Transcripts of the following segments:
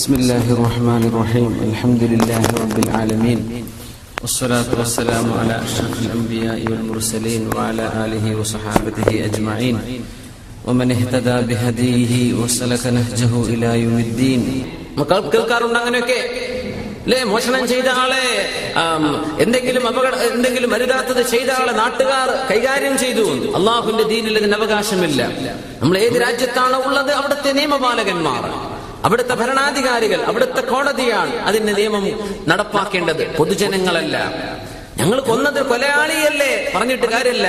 بسم الله الرحمن الرحيم الحمد لله رب العالمين والصلاة والسلام على أشرف الأنبياء والمرسلين وعلى آله وصحابته أجمعين ومن اهتدى بهديه وسلك نهجه إلى يوم الدين മക്കൾ കേൾക്കാറുണ്ട് അങ്ങനെയൊക്കെ അല്ലേ മോഷണം ചെയ്ത ആളെ ആം, എന്തെങ്കിലും അപകട എന്തെങ്കിലും അരുതാത്തത് ചെയ്ത ആളെ നാട്ടുകാർ കൈകാര്യം ചെയ്തു അള്ളാഹുവിന്റെ ദീനിൽ ഇതിന് അവകാശമില്ല നമ്മൾ ഏത് രാജ്യത്താണോ ഉള്ളത് അവിടുത്തെ നിയമപാലകന്മാർ അവിടുത്തെ ഭരണാധികാരികൾ അവിടുത്തെ കോടതിയാണ് അതിന്റെ നിയമം നടപ്പാക്കേണ്ടത്. പൊതുജനങ്ങളല്ല. ഞങ്ങൾ കൊന്നത് കൊലയാളിയല്ലേ പറഞ്ഞിട്ട് കാര്യമില്ല.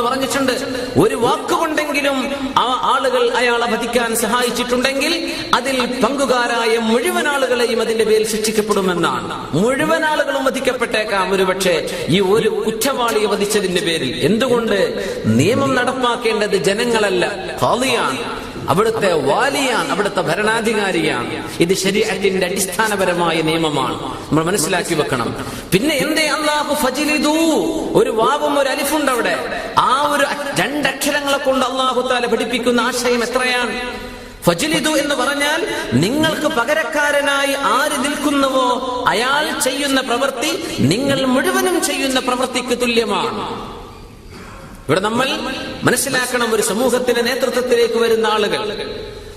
പറഞ്ഞിട്ടുണ്ട്. ഒരു വാക്കുകൊണ്ടെങ്കിലും ആ ആളുകൾ അയാളെ വധിക്കാൻ സഹായിച്ചിട്ടുണ്ടെങ്കിൽ അതിൽ പങ്കുകാരായ മുഴുവൻ ആളുകളെയും അതിന്റെ പേരിൽ ശിക്ഷിക്കപ്പെടുമെന്നാണ്. മുഴുവൻ ആളുകളും വധിക്കപ്പെട്ടേക്കാം ഒരുപക്ഷെ ഈ ഒരു കുറ്റവാളിയെ വധിച്ചതിന്റെ പേരിൽ. എന്തുകൊണ്ട്? നിയമം നടപ്പാക്കേണ്ടത് ജനങ്ങളല്ല ഖാദിയാണ്. അവിടുത്തെ വാലിയാണ് അവിടുത്തെ ഭരണാധികാരിയാണ്. ഇത് ശരീരത്തിന്റെ അടിസ്ഥാനപരമായ നിയമമാണ്. നമ്മൾ മനസ്സിലാക്കി വെക്കണം. പിന്നെ എന്തേ അള്ളാഹു ഫജിലിദൂ? ഒരു വാവും ഒരു അലിഫുണ്ട് അവിടെ. ആ ഒരു രണ്ടക്ഷരങ്ങളെ കൊണ്ട് അള്ളാഹു താല പഠിപ്പിക്കുന്ന ആശയം എത്രയാണ്? ഫജിലിതു എന്ന് പറഞ്ഞാൽ നിങ്ങൾക്ക് പകരക്കാരനായി ആര് നിൽക്കുന്നുവോ അയാൾ ചെയ്യുന്ന പ്രവൃത്തി നിങ്ങൾ മുഴുവനും ചെയ്യുന്ന പ്രവൃത്തിക്ക് തുല്യമാണ്. ഇവിടെ നമ്മൾ മനസ്സിലാക്കണം ഒരു സമൂഹത്തിന്റെ നേതൃത്വത്തിലേക്ക് വരുന്ന ആളുകൾ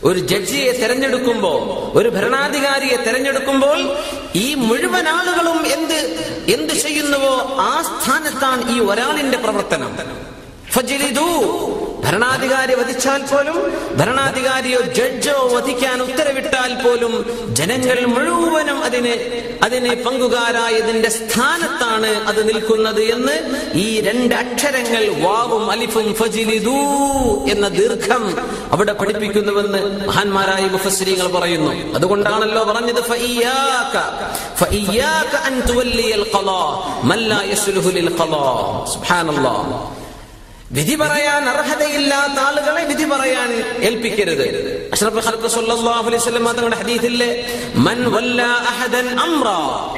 ഒരു ജഡ്ജിയെ തെരഞ്ഞെടുക്കുമ്പോ ഒരു ഭരണാധികാരിയെ തെരഞ്ഞെടുക്കുമ്പോൾ ഈ മുഴുവൻ ആളുകളും എന്ത് എന്ത് ചെയ്യുന്നുവോ ആ സ്ഥാനത്താണ് ഈ ഒരാളിന്റെ പ്രവർത്തനം. ഭരണാധികാരി വധിച്ചാൽ പോലും ഭരണാധികാരിയോ ജഡ്ജോ വധിക്കാൻ ഉത്തരവിട്ടാൽ പോലും ജനങ്ങൾ മുഴുവനും അതിന് അതിനെ പങ്കുകാരായതിന്റെ സ്ഥാനത്താണ് അത് നിൽക്കുന്നത് എന്ന് ഈ രണ്ട് അക്ഷരങ്ങൾ വാവും അലിഫും ഫജിലിദൂ എന്ന ദീർഘം അവിടെ പഠിപ്പിക്കുന്നുവെന്ന് മഹാന്മാരായ മുഫസ്രീകൾ പറയുന്നു. അതുകൊണ്ടാണല്ലോ പറഞ്ഞത് ഫഇയ്യാക അൻ തുവല്ലിയൽ ഖലാ മൻ ലാ യസ്ലുഹു ലിൽ ഖളാ സുബ്ഹാനല്ലാഹ് വിധി പറയാൻ അർഹതയില്ലാത്ത ആളുകളെ വിധി പറയാൻ ഏൽപ്പിക്കരുത്. അഷ്റഫ് ഖൽഖ് സല്ലല്ലാഹു അലൈഹി വസല്ലം തങ്ങളുടെ ഹദീസിലെ മൻ വല്ല അഹദൻ അംറ.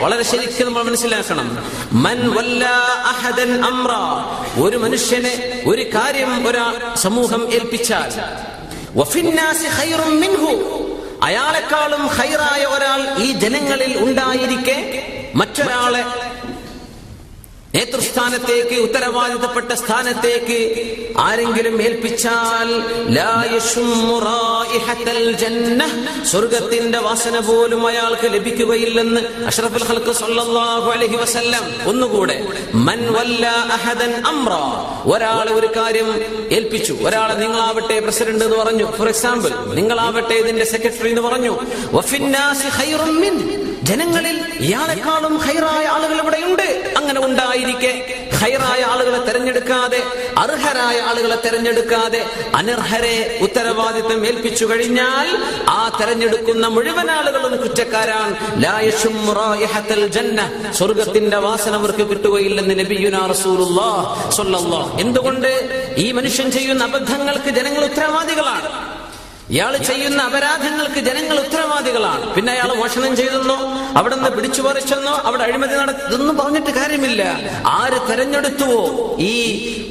വളരെ ശരിക്കും നമ്മൾ മനസ്സിലാക്കണം. മൻ വല്ല അഹദൻ അംറ. ഒരു മനുഷ്യനെ ഒരു കാര്യം ഒരു സമൂഹം ഏൽപ്പിച്ചാൽ. വഫിന്നാസി ഖൈറും മിൻഹു. അയാളെക്കാളും ഖൈറായ ഒരാൾ ഈ ജനങ്ങളിൽ ഉണ്ടായിരിക്കെ മറ്റൊരാളെ നേതൃസ്ഥാനത്തേക്ക് ഉത്തരവാദിത്തപ്പെട്ട സ്ഥാനത്തേക്ക് ആരെങ്കിലും ഏൽപ്പിച്ചാൽ. സ്വർഗത്തിന്റെ വാസന പോലും അയാൾക്ക് ലഭിക്കുകയില്ലെന്ന് അഷ്റഫുൽ സല്ലല്ലാഹു അലൈഹി വസല്ലം ഒന്നുകൂടെ മൻ വല്ല അഹദൻ അംറ ഒരു കാര്യം ഏൽപ്പിച്ചു. ഒരാളെ നിങ്ങളാവട്ടെ പ്രസിഡന്റ് എന്ന് പറഞ്ഞു. ഫോർ എക്സാമ്പിൾ നിങ്ങളാവട്ടെ ഇതിന്റെ സെക്രട്ടറി എന്ന് പറഞ്ഞു. മിൻ ജനങ്ങളിൽ ഇയാളെക്കാളും ഹൈറായ ആളുകൾ ഇവിടെയുണ്ട്. തെരഞ്ഞെടുക്കാതെ അർഹരായ ആളുകളെ തിരഞ്ഞെടുക്കാതെ അനർഹരെ ഉത്തരവാദിത്തം ഏൽപ്പിച്ചു കഴിഞ്ഞാൽ ആ തെരഞ്ഞെടുക്കുന്ന മുഴുവൻ ആളുകളും കുറ്റക്കാരാണ്. സ്വർഗത്തിന്റെ വാസന അവർക്ക് കിട്ടുകയില്ലെന്ന് എന്തുകൊണ്ട് ഈ മനുഷ്യൻ ചെയ്യുന്ന അബദ്ധങ്ങൾക്ക് ജനങ്ങൾ ഉത്തരവാദികളാണ് ഇയാൾ ചെയ്യുന്ന അപരാധങ്ങൾക്ക് ജനങ്ങൾ ഉത്തരവാദികളാണ്. പിന്നെ അയാൾ മോഷണം ചെയ്തെന്നോ അവിടെ നിന്ന് പിടിച്ചു പറിച്ചെന്നോ അവിടെ അഴിമതി നടത്തി ഇതൊന്നും പറഞ്ഞിട്ട് കാര്യമില്ല. ആര് തെരഞ്ഞെടുത്തുവോ ഈ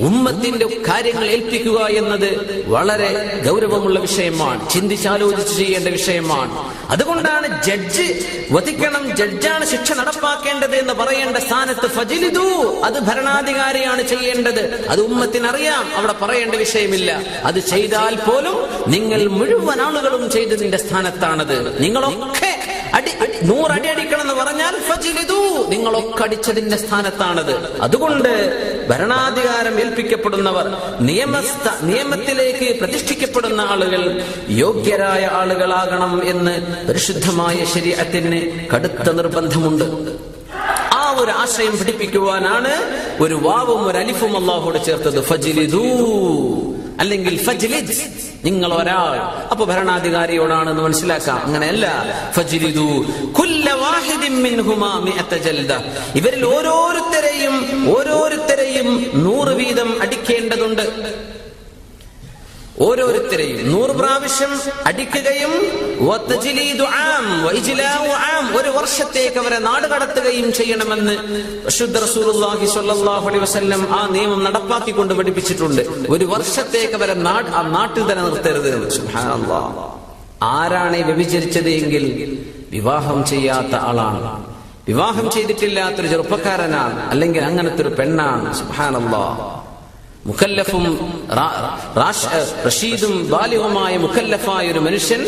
ഉമ്മത്തിന്റെ കാര്യങ്ങൾ ഏൽപ്പിക്കുക എന്നത് വളരെ ഗൗരവമുള്ള വിഷയമാണ്. ചിന്തിച്ചാലോചിച്ച് ചെയ്യേണ്ട വിഷയമാണ്. അതുകൊണ്ടാണ് ജഡ്ജ് വധിക്കണം ജഡ്ജാണ് ശിക്ഷ നടപ്പാക്കേണ്ടത് എന്ന് പറയേണ്ട സ്ഥാനത്ത് ഫജിലിതു അത് ഭരണാധികാരിയാണ് ചെയ്യേണ്ടത്. അത് ഉമ്മത്തിനറിയാം. അവിടെ പറയേണ്ട വിഷയമില്ല. അത് ചെയ്താൽ പോലും നിങ്ങൾ മുഴുവൻ ആളുകളും ചെയ്തതിന്റെ സ്ഥാനത്താണത്. നിങ്ങളൊക്കെ അടി നൂറടി അടിക്കണം എന്ന് പറഞ്ഞാൽ നിങ്ങളൊക്കെ അടിച്ചതിന്റെ സ്ഥാനത്താണത്. അതുകൊണ്ട് ഭരണാധികാരം ഏൽപ്പിക്കപ്പെടുന്നവർ നിയമസ്ഥ നിയമത്തിലേക്ക് പ്രതിഷ്ഠിക്കപ്പെടുന്ന ആളുകൾ യോഗ്യരായ ആളുകളാകണം എന്ന് പരിശുദ്ധമായ ശരീരത്തിന് കടുത്ത നിർബന്ധമുണ്ട്. ആ ഒരു ആശയം പിടിപ്പിക്കുവാനാണ് ഒരു വാവും ഒരു അലിഫും അള്ളാഹോട് ചേർത്തത്. ഫജിലിദൂ. അല്ലെങ്കിൽ നിങ്ങൾ ഒരാൾ. അപ്പൊ ഭരണാധികാരിയോടാണെന്ന് മനസ്സിലാക്കാം. അങ്ങനെയല്ല. ഫജ്ലിദു വാഹിദിൻ മിൻഹുമാ മിഅത ജൽദ. ഇവരിൽ ഓരോരുത്തരെയും ഓരോരുത്തരെയും നൂറ് വീതം അടിക്കേണ്ടതുണ്ട്. ഓരോരുത്തരെയും നൂറ് പ്രാവശ്യം അടിക്കുകയും ഒരു വർഷത്തേക്ക് അവരെ നാട് കടത്തുകയും ചെയ്യണമെന്ന് വസല്ലം ആ നിയമം നടപ്പാക്കിക്കൊണ്ട് പഠിപ്പിച്ചിട്ടുണ്ട്. ഒരു വർഷത്തേക്ക് അവരെ ആ നാട്ടിൽ തന്നെ നിർത്തരുത്. ആരാണ് വ്യഭിചരിച്ചത് എങ്കിൽ വിവാഹം ചെയ്യാത്ത ആളാണ്. വിവാഹം ചെയ്തിട്ടില്ലാത്തൊരു ചെറുപ്പക്കാരനാണ് അല്ലെങ്കിൽ അങ്ങനത്തെ ഒരു പെണ്ണാണ്. സുബ്ഹാനല്ലാഹ് റാഷ്- റഷീദും ബാലിഹുമായ മുക്കല്ലഫായ ഒരു മനുഷ്യൻ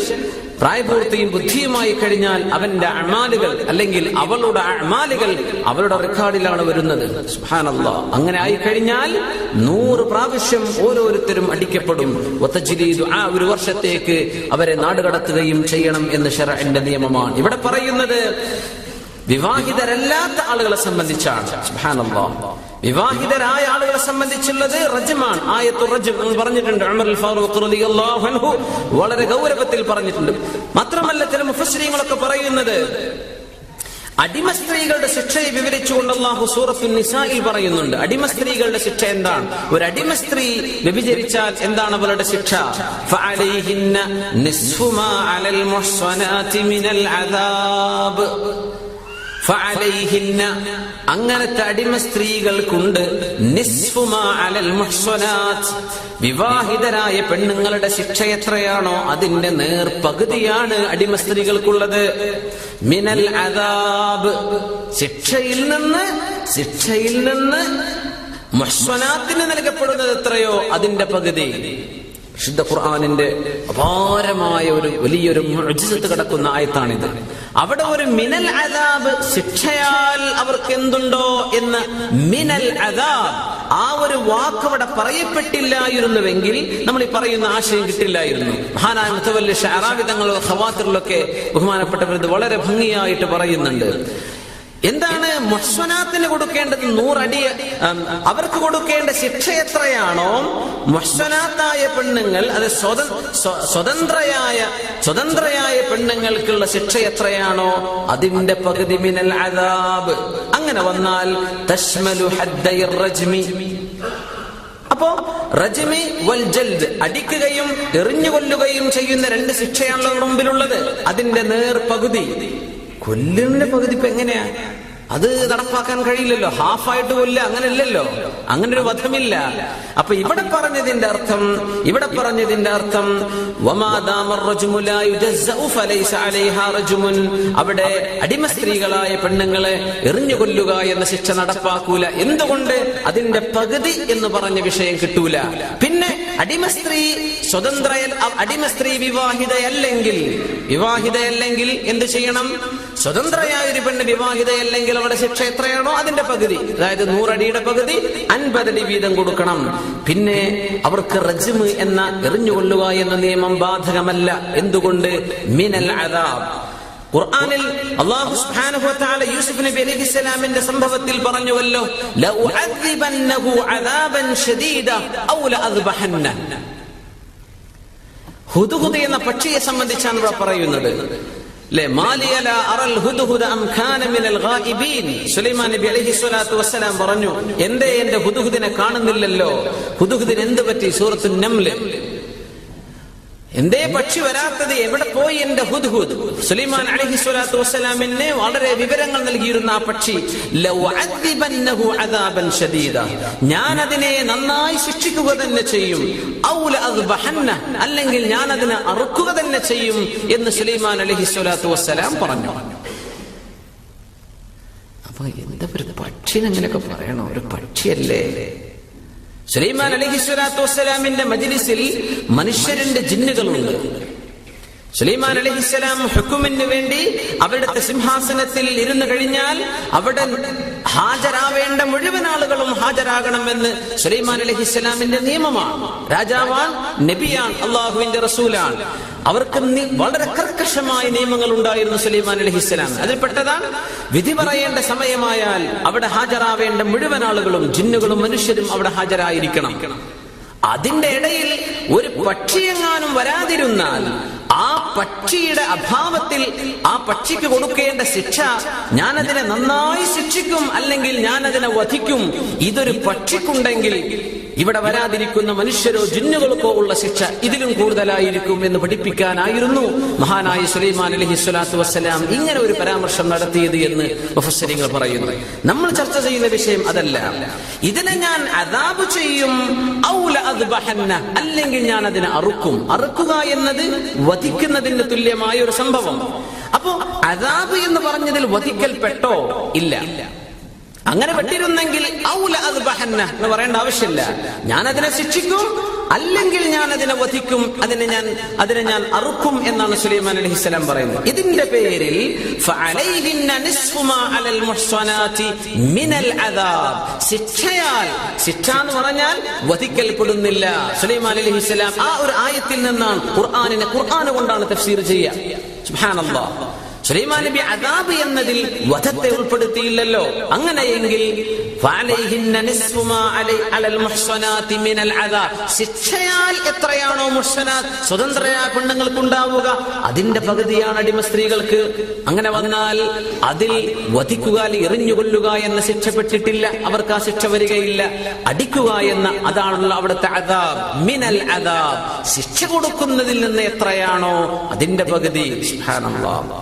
പ്രായപൂർത്തിയും ബുദ്ധിയുമായി കഴിഞ്ഞാൽ അവന്റെ അമാലുകൾ അല്ലെങ്കിൽ അവളുടെ അമാലുകൾ അവരുടെ റെക്കോർഡിലാണ് വരുന്നത്. അങ്ങനെ ആയി കഴിഞ്ഞാൽ നൂറ് പ്രാവശ്യം ഓരോരുത്തരും അടിക്കപ്പെടും. വത്തജ്ലീദു ആ ഒരു വർഷത്തേക്ക് അവരെ നാടുകടത്തുകയും ചെയ്യണം എന്ന് ഷറഇന്റെ നിയമമാണ്. ഇവിടെ പറയുന്നത് വിവാഹിതരല്ലാത്ത ആളുകളെ സംബന്ധിച്ചാണ്. വിവാഹിതരായ ആളുകളെ സംബന്ധിച്ചുള്ളത് റജമാണ്. ആയത്തു റജം എന്ന് പറഞ്ഞിട്ടുണ്ട് ഉമർ ഫാറൂഖ് റളിയല്ലാഹു അൻഹു. വളരെ ഗൗരവത്തിൽ പറഞ്ഞിട്ടുണ്ട്. മാത്രമല്ല ചില മുഫസ്സരീങ്ങളൊക്കെ പറയുന്നത് അടിമ സ്ത്രീകളുടെ ശിക്ഷയെ വിവരിച്ചുകൊണ്ട് അള്ളാഹു സൂറത്തു നിസായിൽ പറയുന്നുണ്ട്. അടിമ സ്ത്രീകളുടെ ശിക്ഷ എന്താണ്? ഒരു അടിമ സ്ത്രീ വ്യഭിചരിച്ചാൽ എന്താണ് അവരുടെ ശിക്ഷ? ഫഅലൈഹിന്ന നിസ്ഫുമാ അലൽ മിനൽ അദാബ്. അങ്ങനത്തെ അടിമ സ്ത്രീകൾക്കുണ്ട് വിവാഹിതരായ പെണ്ണുങ്ങളുടെ ശിക്ഷ എത്രയാണോ അതിന്റെ നേർ പകുതിയാണ് അടിമ സ്ത്രീകൾക്കുള്ളത്. മിനൽ അദാബ് ശിക്ഷയിൽ നിന്ന് ശിക്ഷയിൽ നിന്ന് മുഹ്സനാത്തിന് നൽകപ്പെടുന്നത് എത്രയോ അതിന്റെ പകുതി. വിശുദ്ധ ഖുർആാനിന്റെ അപാരമായ ഒരു വലിയൊരു മുഅ്ജിസത്ത് കിടക്കുന്ന ആയത്താണിത്. അവിടെ ഒരു മിനൽ അദാബ് ശിക്ഷയാൽ അവർക്ക് എന്തുണ്ടോ എന്ന് മിനൽ അദാബ് ആ ഒരു വാക്ക് അവിടെ പറയപ്പെട്ടില്ലായിരുന്നുവെങ്കിൽ നമ്മൾ ഈ പറയുന്ന ആശയം കിട്ടില്ലായിരുന്നു. മഹാനായ മുത്തവല്ലി ഖവാത്തിറിലൊക്കെ ബഹുമാനപ്പെട്ടവർ ഇത് വളരെ ഭംഗിയായിട്ട് പറയുന്നുണ്ട്. എന്താണ് മുഹ്സനാത്തിന് കൊടുക്കേണ്ടത്? നൂറടി അവർക്ക് കൊടുക്കേണ്ട ശിക്ഷ എത്രയാണോ? മുഹ്സനാത്തായ പെണ്ണുങ്ങൾ അത് സ്വത- സ്വതന്ത്രയായ സ്വതന്ത്രയായ പെണ്ണുങ്ങൾക്കുള്ള ശിക്ഷ എത്രയാണോ? അതിന്റെ പകുതി മിനൽ അതാബ് അങ്ങനെ വന്നാൽ തശ്മലു റജ്മി. അപ്പോ റജ്മി വൽ ജൽദ് അടിക്കുകയും എറിഞ്ഞു കൊല്ലുകയും ചെയ്യുന്ന രണ്ട് നമ്മുടെ മുമ്പിലുള്ളത്. അതിന്റെ നേർ കൊല്ലുന്നതിന്റെ പകുതി ഇപ്പൊ എങ്ങനെയാ? അത് നടപ്പാക്കാൻ കഴിയില്ലല്ലോ. ഹാഫായിട്ട് കൊല്ല അങ്ങനെയല്ലല്ലോ അങ്ങനെ ഒരു വധമില്ല. അപ്പൊ ഇവിടെ പറഞ്ഞതിന്റെ അർത്ഥം ഇവിടെ പറഞ്ഞതിന്റെ അർത്ഥം അവിടെ അടിമ സ്ത്രീകളായ പെണ്ണുങ്ങളെ എറിഞ്ഞു കൊല്ലുക എന്ന ശിക്ഷ നടപ്പാക്കൂല. എന്തുകൊണ്ട്? അതിന്റെ പകുതി എന്ന് പറഞ്ഞ വിഷയം കിട്ടൂല. പിന്നെ അടിമ സ്ത്രീ സ്വതന്ത്ര അടിമ സ്ത്രീ വിവാഹിതയല്ലെങ്കിൽ വിവാഹിതയല്ലെങ്കിൽ എന്ത് ചെയ്യണം? സ്വതന്ത്രയായ ഒരു പെണ്ണ് വിവാഹിതയല്ലെങ്കിൽ അവിടെ ശിക്ഷ എത്രയാണോ അതിന്റെ പകുതി. അതായത് നൂറടിയുടെ പകുതി അൻപതടി വീതം കൊടുക്കണം. പിന്നെ അവർക്ക് റജ്മ് എന്ന എറിഞ്ഞുകൊള്ളുക എന്ന നിയമം ബാധകമല്ല. എന്തുകൊണ്ട്? മിനൽ അദാബ്. ഖുർആനിൽ അല്ലാഹു സുബ്ഹാനഹു വ തആല യൂസുഫ് നബി അലൈഹിസ്സലാമിന്റെ സംഭവത്തിൽ പറഞ്ഞുവല്ലോ ലഉഅദ്ദിബന്നഹു അദാബൻ ശദീദ ഔ ലഅദ്ബഹന്ന. ഹുദുഹുദ് എന്ന പക്ഷിയെ സംബന്ധിച്ചാണ് ഇവിടെ പറയുന്നത്. പറഞ്ഞു എന്തേ എന്റെ ഹുദുഹുദിനെ കാണുന്നില്ലല്ലോ? ഹുദുഹുദിന് എന്ത് പറ്റി? സൂറത്തു നംൽ. എന്തേ പക്ഷി വരാത്തത്? എവിടെ പോയി എന്റെ ഹുദ്ഹുദ്? സുലൈമാൻ അലഹി സ്വലാത്തു വസ്സലാമിന് വളരെ വിവരങ്ങൾ നൽകിയിരുന്ന ആ പക്ഷി ഞാൻ അതിനെ നന്നായി ശിക്ഷിക്കുക തന്നെ ചെയ്യും. അല്ലെങ്കിൽ ഞാൻ അതിനെ അറുക്കുക തന്നെ ചെയ്യും എന്ന് സുലൈമാൻ അലഹി സ്വലാത്തു വസ്സലാം പറഞ്ഞു. അപ്പൊ എന്താ ഒരു പക്ഷിനെങ്ങനെയൊക്കെ പറയണോ? ഒരു പക്ഷിയല്ലേ? സുലൈമാൻ അലഹി സ്വലാത്തു വസ്സലാമിന്റെ മജിലിസിൽ മനുഷ്യരുടെ ജിന്നുകളുണ്ട്. സുലൈമാൻ അലഹിസ്സലാം ഹുക്കുമിന് വേണ്ടി അവരുടെ സിംഹാസനത്തിൽ ഇരുന്നു കഴിഞ്ഞാൽ അവിടെ ഹാജരാവേണ്ട മുഴുവൻ ആളുകളും ഹാജരാകണമെന്ന് സുലൈമാൻ അലഹിസ്സലാമിന്റെ നിയമമാണ്. രാജാവാൻ നബിയാൻ അള്ളാഹുവിന്റെ റസൂലാണ്. അവർക്ക് വളരെ കർക്കശമായ നിയമങ്ങൾ ഉണ്ടായിരുന്നു സുലൈമാൻ അലഹിസ്സലാം അതിൽപ്പെട്ടതാണ് വിധി പറയേണ്ട സമയമായാൽ അവിടെ ഹാജരാവേണ്ട മുഴുവൻ ആളുകളും ജിന്നുകളും മനുഷ്യരും അവിടെ ഹാജരായിരിക്കണം. അതിന്റെ ഇടയിൽ ഒരു പക്ഷിയെങ്ങാനും വരാതിരുന്നാൽ ആ പക്ഷിയുടെ അഭാവത്തിൽ ആ പക്ഷിക്ക് കൊടുക്കേണ്ട ശിക്ഷ അതിനെ നന്നായി ശിക്ഷിക്കും അല്ലെങ്കിൽ ഞാൻ അതിനെ വധിക്കും. ഇതൊരു പക്ഷിക്കുണ്ടെങ്കിൽ ഇവിടെ വരാതിരിക്കുന്ന മനുഷ്യരോ ജിന്നുകൾക്കോ ഉള്ള ശിക്ഷ ഇതിലും കൂടുതലായിരിക്കും എന്ന് പഠിപ്പിക്കാനായിരുന്നു മഹാനായ സുലൈമാൻ അലഹി സ്വലാത്തു വസ്സലാം ഇങ്ങനെ ഒരു പരാമർശം നടത്തിയത് എന്ന് മുഫസ്സരിങ്ങൾ പറയുന്നു. നമ്മൾ ചർച്ച ചെയ്യുന്ന വിഷയം അതല്ല. ഇതിനെ ഞാൻ അതാബ് ചെയ്യും. അല്ലെങ്കിൽ ഞാൻ അതിനെ അറുക്കും. അറുക്കുക എന്നത് വധിക്കുന്നതിന് തുല്യമായ ഒരു സംഭവം. അപ്പോ അതാബ് എന്ന് പറഞ്ഞതിൽ വധിക്കൽപ്പെട്ടോ ഇല്ല. അങ്ങനെ പെട്ടിരുന്നെങ്കിൽ ഔല എന്ന് പറയേണ്ട ആവശ്യമില്ല. ഞാൻ അതിനെ ശിക്ഷിക്കും അല്ലെങ്കിൽ ഞാൻ അതിനെ വധിക്കും അതിനെ ഞാൻ അതിനെ ഞാൻ അറുക്കും എന്നാണ് സുലൈമാൻ അലഹിസ്സലാം പറയുന്നത്. ഇതിന്റെ പേരിൽ ശിക്ഷയാൽ ശിക്ഷ എന്ന് പറഞ്ഞാൽ വധിക്കൽപ്പെടുന്നില്ല സുലൈമാൻ അലഹിസ്സലാം ആ ഒരു ആയത്തിൽ നിന്നാണ് ഖുർആാനിനെ ഖുർആാന് കൊണ്ടാണ് തഫ്സീർ ചെയ്യുക. സുലൈമാൻ നബി അദാബ് എന്നതിൽ വധത്തെ ഉൾപ്പെടുത്തിയില്ലല്ലോ. അങ്ങനെയെങ്കിൽ. ശിക്ഷയാൽ എത്രയാണോ മുഹ്സനാത്ത് സ്വതന്ത്രയായ പെണ്ണുങ്ങൾക്ക് ഉണ്ടാവുക അതിന്റെ പകുതിയാണ് അടിമ സ്ത്രീകൾക്ക്. അങ്ങനെ വന്നാൽ അതിൽ വധിക്കുക എറിഞ്ഞുകൊല്ലുക എന്ന ശിക്ഷപ്പെട്ടിട്ടില്ല. അവർക്ക് ആ ശിക്ഷ വരികയില്ല. അടിക്കുക എന്ന അതാണല്ലോ അവിടുത്തെ അദാബ്. മിനൽ അദാബ്. ശിക്ഷ കൊടുക്കുന്നതിൽ നിന്ന് എത്രയാണോ അതിന്റെ പകുതി.